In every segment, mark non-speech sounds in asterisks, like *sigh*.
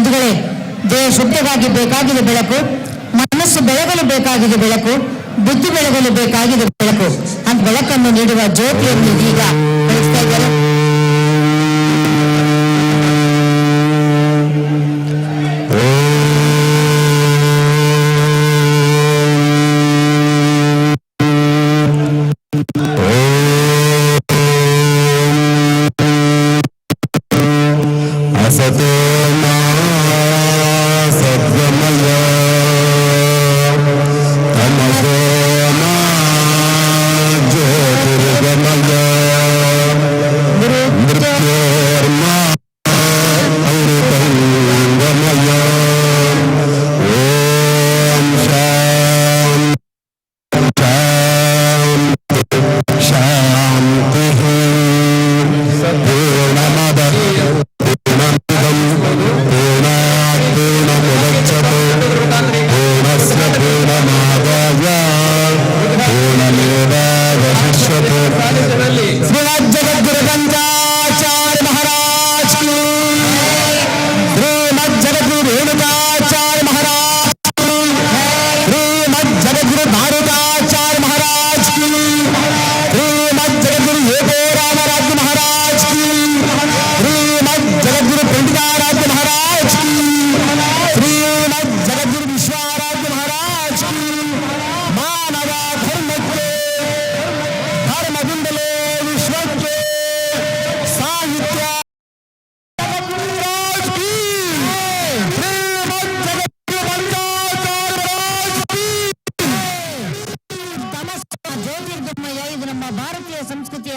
ಬಂಧುಗಳೇ, ದೇಹ ಶುದ್ಧವಾಗಿ ಬೇಕಾಗಿದೆ ಬೆಳಕು, ಮನಸ್ಸು ಬೆಳಗಲು ಬೇಕಾಗಿದೆ ಬೆಳಕು, ಬುದ್ಧಿ ಬೆಳಗಲು ಬೇಕಾಗಿದೆ ಬೆಳಕು. ಅಂತ ಬೆಳಕನ್ನು ನೀಡುವ ಜ್ಯೋತಿಯನ್ನು ಈಗ ಬೆಳೆಸ್ತಾ ಇದ್ದಾರೆ.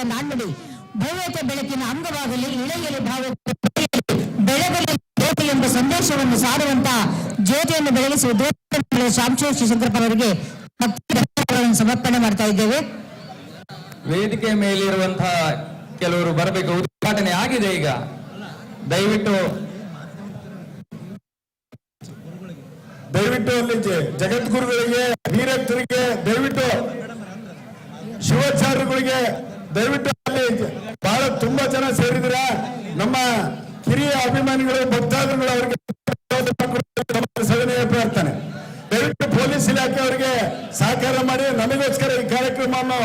ನಾಣ್ಣುಡಿ ಭವ್ಯತೆ ಬೆಳಕಿನ ಅಂಗವಾಗಲಿ, ಇಳೆಯಲಿ ಭಾವ ಬೆಳಗಲಿ ಜ್ಯೋತಿ ಎಂಬ ಸಂದೇಶವನ್ನು ಸಾರುವಂತ ಜ್ಯೋತಿಯನ್ನು ಬೆಳಗಿಸುವ ಶಂಕರಪ್ಪನವರಿಗೆ ಭಕ್ತಿ ಧನ್ಯವಾದಗಳನ್ನು ಸಮರ್ಪಣೆ ಮಾಡ್ತಾ ಇದ್ದೇವೆ. ವೇದಿಕೆ ಮೇಲಿರುವಂತಹ ಕೆಲವರು ಬರಬೇಕು. ಉದ್ಘಾಟನೆ ಆಗಿದೆ ಈಗ. ದಯವಿಟ್ಟು ದಯವಿಟ್ಟು ಅಲ್ಲಿ ಜಗದ್ಗುರುಗಳಿಗೆ ವೀರತ್ವರಿಗೆ ದಯವಿಟ್ಟು ಶಿವಾಚಾರ್ಯಗಳಿಗೆ ದಯವಿಟ್ಟು ಅಲ್ಲಿ ಬಹಳ ತುಂಬಾ ಜನ ಸೇರಿದಿರ ನಮ್ಮ ಕಿರಿಯ ಅಭಿಮಾನಿಗಳು, ಭಕ್ತಾದಿಗಳು ಅವರಿಗೆ *unintelligible* ಸವಿನಯ ಪ್ರಾರ್ಥನೆ. ದಯವಿಟ್ಟು ಪೊಲೀಸ್ ಇಲಾಖೆ ಅವರಿಗೆ ಸಹಕಾರ ಮಾಡಿ, ನಮಗೋಸ್ಕರ ಈ ಕಾರ್ಯಕ್ರಮವನ್ನು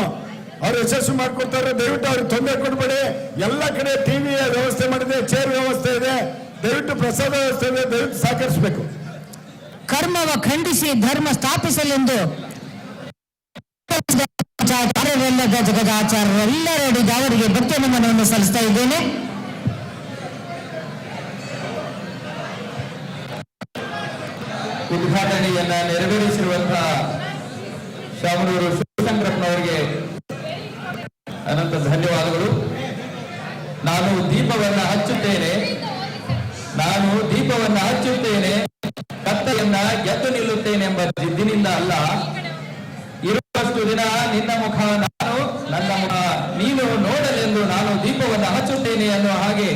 ಅವ್ರು ಯಶಸ್ವಿ ಮಾಡ್ಕೊಡ್ತಾರೆ. ದಯವಿಟ್ಟು ಅವ್ರಿಗೆ ತೊಂದರೆ ಕೊಡಬೇಡಿ. ಎಲ್ಲ ಕಡೆ ಟಿವಿ ವ್ಯವಸ್ಥೆ ಮಾಡಿದೆ ಚೇರ್ ವ್ಯವಸ್ಥೆ ಇದೆ. ದಯವಿಟ್ಟು ಪ್ರಸಾದ ವ್ಯವಸ್ಥೆ ಇದೆ, ದಯವಿಟ್ಟು ಸಹಕರಿಸಬೇಕು. ಕರ್ಮವ ಖಂಡಿಸಿ ಧರ್ಮ ಸ್ಥಾಪಿಸಲೆಂದು ಆಚಾರ್ಯರೆಲ್ಲದ ಜಗದಾಚಾರ್ಯರೆಲ್ಲರಡಿಗೆ ಅವರಿಗೆ ಭಕ್ತಿ ನಮನವನ್ನು ಸಲ್ಲಿಸ್ತಾ ಇದ್ದೇನೆ. ಉದ್ಘಾಟನೆಯನ್ನ ನೆರವೇರಿಸಿರುವಂತಹ ಶಾಮನೂರು ಶಿವಶಂಕರಪ್ಪನವರಿಗೆ ಅನಂತ ಧನ್ಯವಾದಗಳು. ನಾನು ದೀಪವನ್ನ ಹಚ್ಚುತ್ತೇನೆ. ನಾನು ದೀಪವನ್ನ ಹಚ್ಚುತ್ತೇನೆ. ಕತ್ತಲೆಯನ್ನ ಗೆದ್ದು ನಿಲ್ಲುತ್ತೇನೆ ಎಂಬ ಜಿದ್ದಿನಿಂದ ಅಲ್ಲ. ಇರುವಷ್ಟು ದಿನ ನಿನ್ನ ಮುಖ ನಾನು, ನನ್ನ ಮುಖ ನೀನು ನೋಡಲೆಂದು ನಾನು ದೀಪವನ್ನು ಹಚ್ಚುತ್ತೇನೆ ಅನ್ನುವ ಹಾಗೆ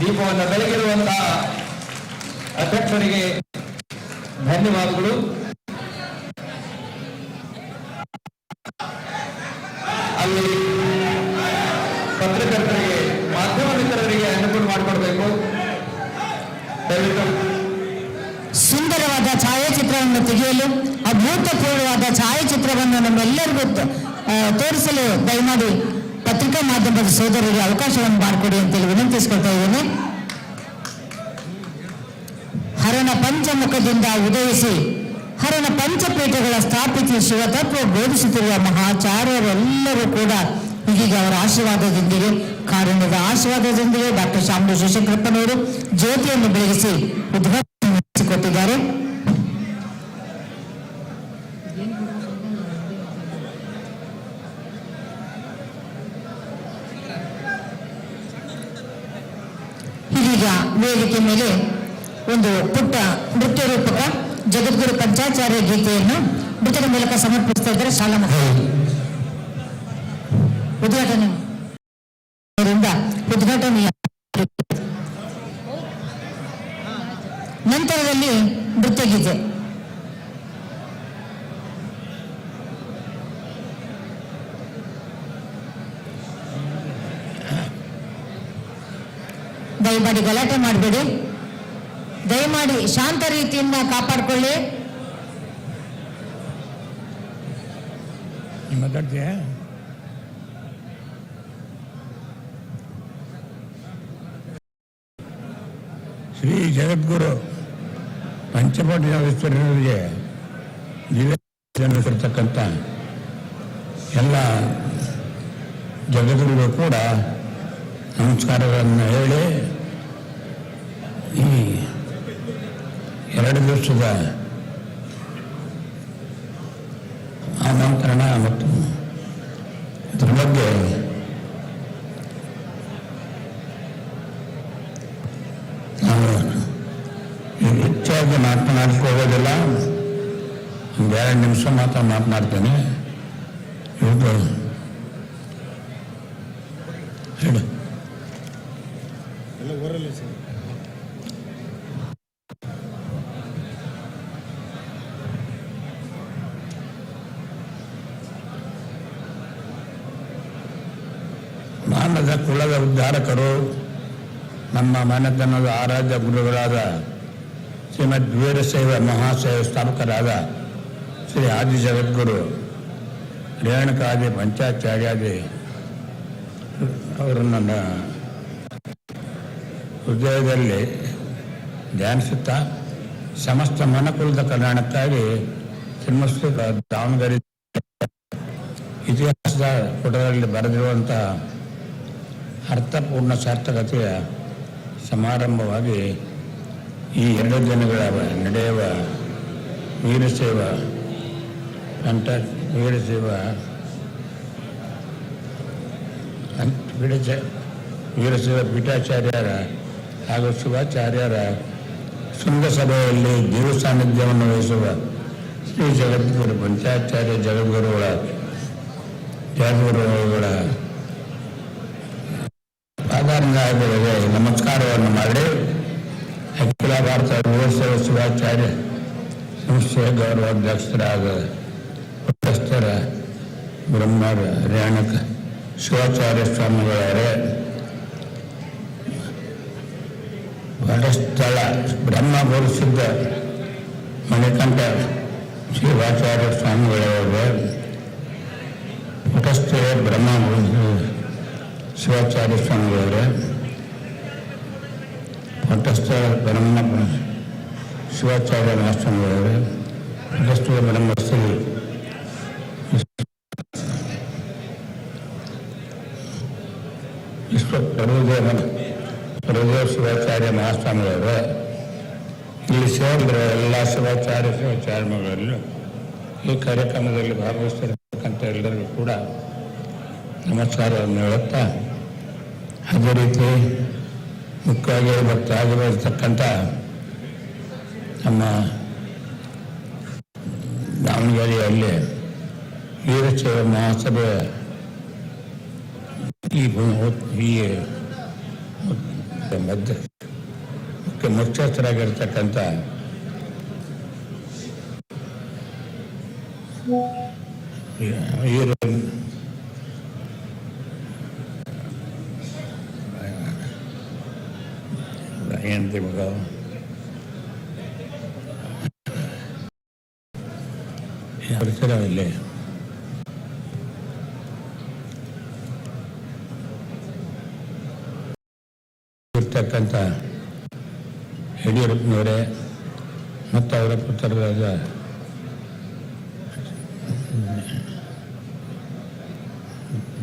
ದೀಪವನ್ನು ಬೆಳಗಿರುವಂತಹ ಅಧ್ಯಕ್ಷರಿಗೆ ಧನ್ಯವಾದಗಳು. ಅಲ್ಲಿ ಪತ್ರಕರ್ತರಿಗೆ, ಮಾಧ್ಯಮ ಮಿತ್ರರಿಗೆ ಅನುಕೂಲ ಮಾಡಿಕೊಡ್ಬೇಕು. ಸುಂದರವಾದ ಛಾಯಾಚಿತ್ರವನ್ನು ತೆಗೆಯಲು ಅಭೂತಪೂರ್ವವಾದ ಛಾಯಾಚಿತ್ರವನ್ನು ನಮ್ಮೆಲ್ಲರಿಗೂ ತೋರಿಸಲು ದಯಮಾಡಿ ಪತ್ರಿಕಾ ಮಾಧ್ಯಮದ ಸೋದರರಿಗೆ ಅವಕಾಶವನ್ನು ಮಾಡಿಕೊಡಿ ಅಂತೇಳಿ ವಿನಂತಿಸ್ಕೊಳ್ತಾ ಇದ್ದೇನೆ. ಹರಣ ಪಂಚಮುಖದಿಂದ ಉದಯಿಸಿ ಹರಣ ಪಂಚಪೀಠಗಳ ಸ್ಥಾಪಿಸಿ ಶಿವತತ್ವ ಬೋಧಿಸುತ್ತಿರುವ ಮಹಾಚಾರ್ಯರೆಲ್ಲರೂ ಕೂಡ ಹೀಗೆ ಅವರ ಆಶೀರ್ವಾದದೊಂದಿಗೆ ಕಾರಣದ ಆಶೀರ್ವಾದದೊಂದಿಗೆ ಡಾಕ್ಟರ್ ಶಾಮು ಶಿವಶಂಕರಪ್ಪನವರು ಜ್ಯೋತಿಯನ್ನು ಬೆಳಗಿಸಿ ಉದ್ಘಾಟನೆ ಮಾಡಿಸಿಕೊಟ್ಟಿದ್ದಾರೆ ವೇದಿಕೆ ಮೇಲೆ ಒಂದು ಪುಟ್ಟ ನೃತ್ಯ ರೂಪಕ ಜಗದ್ಗುರು ಪಂಚಾಚಾರ್ಯ ಗೀತೆಯನ್ನು ನೃತ್ಯದ ಮೂಲಕ ಸಮರ್ಪಿಸ್ತಾ ಇದ್ದಾರೆ ಶಾಲಾ ಮಕ್ಕಳು. ಉದ್ಘಾಟನೆ ಉದ್ಘಾಟನೆಯ ನಂತರದಲ್ಲಿ ನೃತ್ಯ ಗೀತೆ. ದಯಮಾಡಿ ಗಲಾಟೆ ಮಾಡಬೇಡಿ. ದಯಮಾಡಿ ಶಾಂತ ರೀತಿಯಿಂದ ಕಾಪಾಡಿಕೊಳ್ಳಿ. ಮಾತಾಡ್ತೀಯಾ ಶ್ರೀ ಜಗದ್ಗುರು ಪಂಚಪಟೇಶ್ವರರಿಗೆ ಜಿಲ್ಲೆಯಲ್ಲಿರ್ತಕ್ಕಂಥ ಎಲ್ಲ ಜಗದ್ಗುರುಗಳು ಕೂಡ ನಮಸ್ಕಾರಗಳನ್ನು ಹೇಳಿ ಈ ಎರಡು ದಿವಸದ ಆಮಂತ್ರಣ ಮತ್ತು ಇದ್ರ ಬಗ್ಗೆ ನಾನು ಹೆಚ್ಚಾಗಿ ಮಾತನಾಡಕ್ಕೆ ಹೋಗೋದಿಲ್ಲ ಒಂದು ಎರಡು ನಿಮಿಷ ಮಾತ್ರ ಮಾತನಾಡ್ತೇನೆ. ಇವತ್ತು ಹೇಳು. ಮಾನದ ಕುಲದ ಉದ್ಧಾರಕರು, ನಮ್ಮ ಮನೆತನದ ಆರಾಧ್ಯ ಗುರುಗಳಾದ ಶ್ರೀಮದ್ ವೀರಶೈವ ಮಹಾಶೈವ ಸ್ಥಾಪಕರಾದ ಶ್ರೀ ಆದಿ ಜಗದ್ಗುರು ರೇಣುಕಾದಿ ಪಂಚಾಚಾರ್ಯಾದಿ ಅವರು ನನ್ನ ಹೃದಯದಲ್ಲಿ ಧ್ಯಾನಿಸುತ್ತಾ ಸಮಸ್ತ ಮನಕುಲದ ಕಲ್ಯಾಣಕ್ಕಾಗಿ ಸಿಂಹಶ್ರೀ ದಾವಣಗೆರೆ ಇತಿಹಾಸದ ಪುಟದಲ್ಲಿ ಬರೆದಿರುವಂತಹ ಅರ್ಥಪೂರ್ಣ ಸಾರ್ಥಕತೆಯ ಸಮಾರಂಭವಾಗಿ ಈ ಎರಡು ದಿನಗಳ ನಡೆಯುವ ವೀರಶೈವ ಅಂತ ವೀರಶೈವ ವೀರಶೈವ ಪೀಠಾಚಾರ್ಯರ ಹಾಗೂ ಶಿವಾಚಾರ್ಯರ ಶೃಂಗಸಭೆಯಲ್ಲಿ ದೇವ ಸಾನ್ನಿಧ್ಯವನ್ನು ವಹಿಸುವ ಶ್ರೀ ಜಗದ್ಗುರು ಪಂಚಾಚಾರ್ಯ ಜಗದ್ಗುರುಗಳ ಜಗದ್ಗುರುಗಳ ಪಾದಾರಂಗಗಳಿಗೆ ನಮಸ್ಕಾರವನ್ನು ಮಾಡಿ ಅಖಿಲ ಭಾರತ ಯುವ ಶಿವಾಚಾರ್ಯ ಸಂಸ್ಥೆಯ ಗೌರವಾಧ್ಯಕ್ಷರಾದ ಪ್ರೊಫೆಸರ್ ಬ್ರಹ್ಮ ರೇಣಕ ಶಿವಾಚಾರ್ಯ ಸ್ವಾಮಿಗಳವರೇ ವಡಸ್ಥಳ ಬ್ರಹ್ಮ ಬೋಧಿಸಿದ್ದ ಮಣಿಕಂಠ ಶಿವಾಚಾರ್ಯ ಸ್ವಾಮಿಗಳವರೇ ಪುಟಸ್ಥೆ ಬ್ರಹ್ಮ ಬೋಧಿಸಿದ ಶಿವಾಚಾರ್ಯ ಸ್ವಾಮಿಗಳವರೇ ಪುಟಸ್ಥ ಬ್ರಹ್ಮ ಶಿವಾಚಾರ್ಯ ಮಹಾಸ್ವಾಮಿಗಳವರೇ ಪುಟಸ್ಥ ಬ್ರಹ್ಮಶ್ರೀ ವಿಶ್ವ ಪ್ರಭುದೇವ ಪ್ರಭುದೇವ ಶಿವಾಚಾರ್ಯ ಮಹಾಸ್ವಾಮಿಗಳವರೇ, ಇಲ್ಲಿ ಸೇರಿರುವ ಎಲ್ಲ ಶಿವಾಚಾರ್ಯ ಶಿವಾಚಾರ್ಯಗಳಲ್ಲೂ ಈ ಕಾರ್ಯಕ್ರಮದಲ್ಲಿ ಭಾಗವಹಿಸಿರ್ತಕ್ಕಂಥ ಎಲ್ಲರಿಗೂ ಕೂಡ ನಮಸ್ಕಾರವನ್ನು ಹೇಳುತ್ತಾ ಅದೇ ರೀತಿ ಮುಖ್ಯವಾಗಿ ಆಗಿರತಕ್ಕಂಥ ನಮ್ಮ ದಾವಣಗೆರೆಯಲ್ಲಿ ವೀರಶೈವ ಮಹಾಸಭೆಯ ಈ ಮಧ್ಯ ಮುಖ್ಯ ಮುಖ್ಯಸ್ಥರಾಗಿರ್ತಕ್ಕಂಥ ವೀರ ಏನಂತೀವಿ ಮಗ ಪರಿಸರದಲ್ಲಿ ಇರ್ತಕ್ಕಂಥ ಯಡಿಯೂರಪ್ಪನವರೇ ಮತ್ತು ಅವರ ಪುತ್ರರಾದ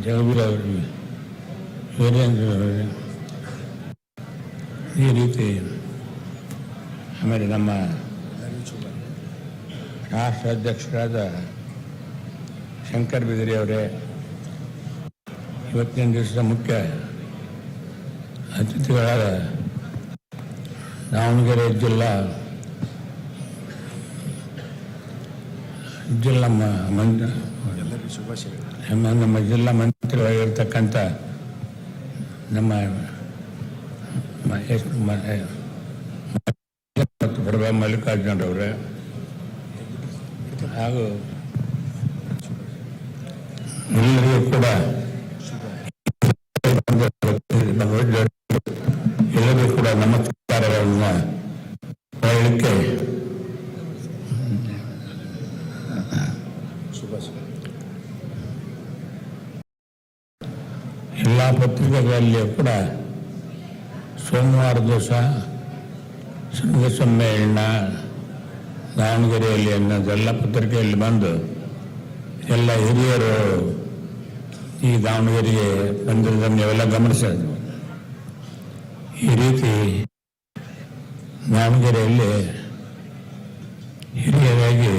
ಜಗಬೀರ್ ಅವರು ವೀರೇಂದ್ರ ಅವರಿಗೆ ಈ ರೀತಿ ಆಮೇಲೆ ನಮ್ಮ ರಾಷ್ಟ್ರ ಅಧ್ಯಕ್ಷರಾದ ಶಂಕರ್ ಬಿದಿರಿ ಅವರೇ ಇವತ್ತಿನ ದಿವಸದ ಮುಖ್ಯ ಅತಿಥಿಗಳಾದ ದಾವಣಗೆರೆ ಜಿಲ್ಲಾ ಜಿಲ್ಲಾ ನಮ್ಮ ನಮ್ಮ ಜಿಲ್ಲಾ ಮಂತ್ರಿಗಳಾಗಿರ್ತಕ್ಕಂಥ ನಮ್ಮ ಮಹೇಶ್ ಮ- ಮತ್ತು ಪ್ರಭಾ ಮಲ್ಲಿಕಾರ್ಜುನರವರೇ ಹಾಗೂ ಎಲ್ಲರಿಗೂ ಕೂಡ ಎಲ್ಲರಿಗೂ ಕೂಡ ನಮಸ್ಕಾರಗಳನ್ನು ಹೇಳಲಿಕ್ಕೆ ಎಲ್ಲ ಪತ್ರಿಕೆಗಳಲ್ಲಿಯೂ ಕೂಡ ಸೋಮವಾರ ದಿವಸ ಸಂಘ ಸಮ್ಮೇಳನ ದಾವಣಗೆರೆಯಲ್ಲಿ ಅನ್ನೋದೆಲ್ಲ ಪತ್ರಿಕೆಯಲ್ಲಿ ಬಂದು ಎಲ್ಲ ಹಿರಿಯರು ಈ ದಾವಣಗೆರೆಗೆ ಬಂದಿರೋದನ್ನು ನೀವೆಲ್ಲ ಗಮನಿಸಿದ್ರು. ಈ ರೀತಿ ದಾವಣಗೆರೆಯಲ್ಲಿ ಹಿರಿಯರಾಗಿ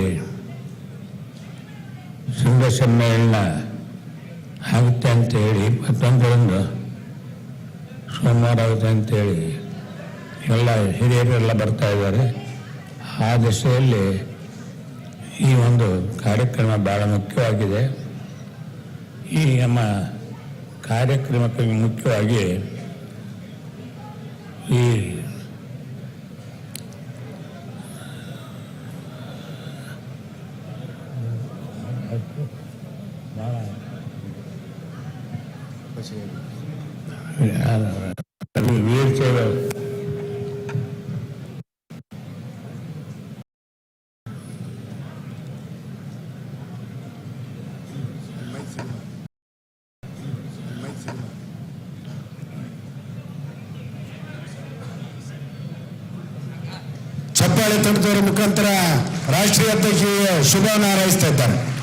ಸಂಘ ಸಮ್ಮೇಳನ ಆಗುತ್ತೆ ಅಂತೇಳಿ ಇಪ್ಪತ್ತೊಂದರಂದು ಸೋಮವಾರ ಆಗುತ್ತೆ ಅಂತೇಳಿ ಎಲ್ಲ ಹಿರಿಯರೆಲ್ಲ ಬರ್ತಾ ಇದ್ದಾರೆ. ಆ ದಿಸೆಯಲ್ಲಿ ಈ ಒಂದು ಕಾರ್ಯಕ್ರಮ ಭಾಳ ಮುಖ್ಯವಾಗಿದೆ. ಈ ನಮ್ಮ ಕಾರ್ಯಕ್ರಮಕ್ಕೆ ಮುಖ್ಯವಾಗಿ ಈ ತಡೆದವರ ಮುಖಾಂತರ ರಾಷ್ಟ್ರೀಯ ಅಧ್ಯಕ್ಷರಿಗೆ ಶುಭ ಹಾರೈಸ್ತಾ ಇದ್ದಾರೆ.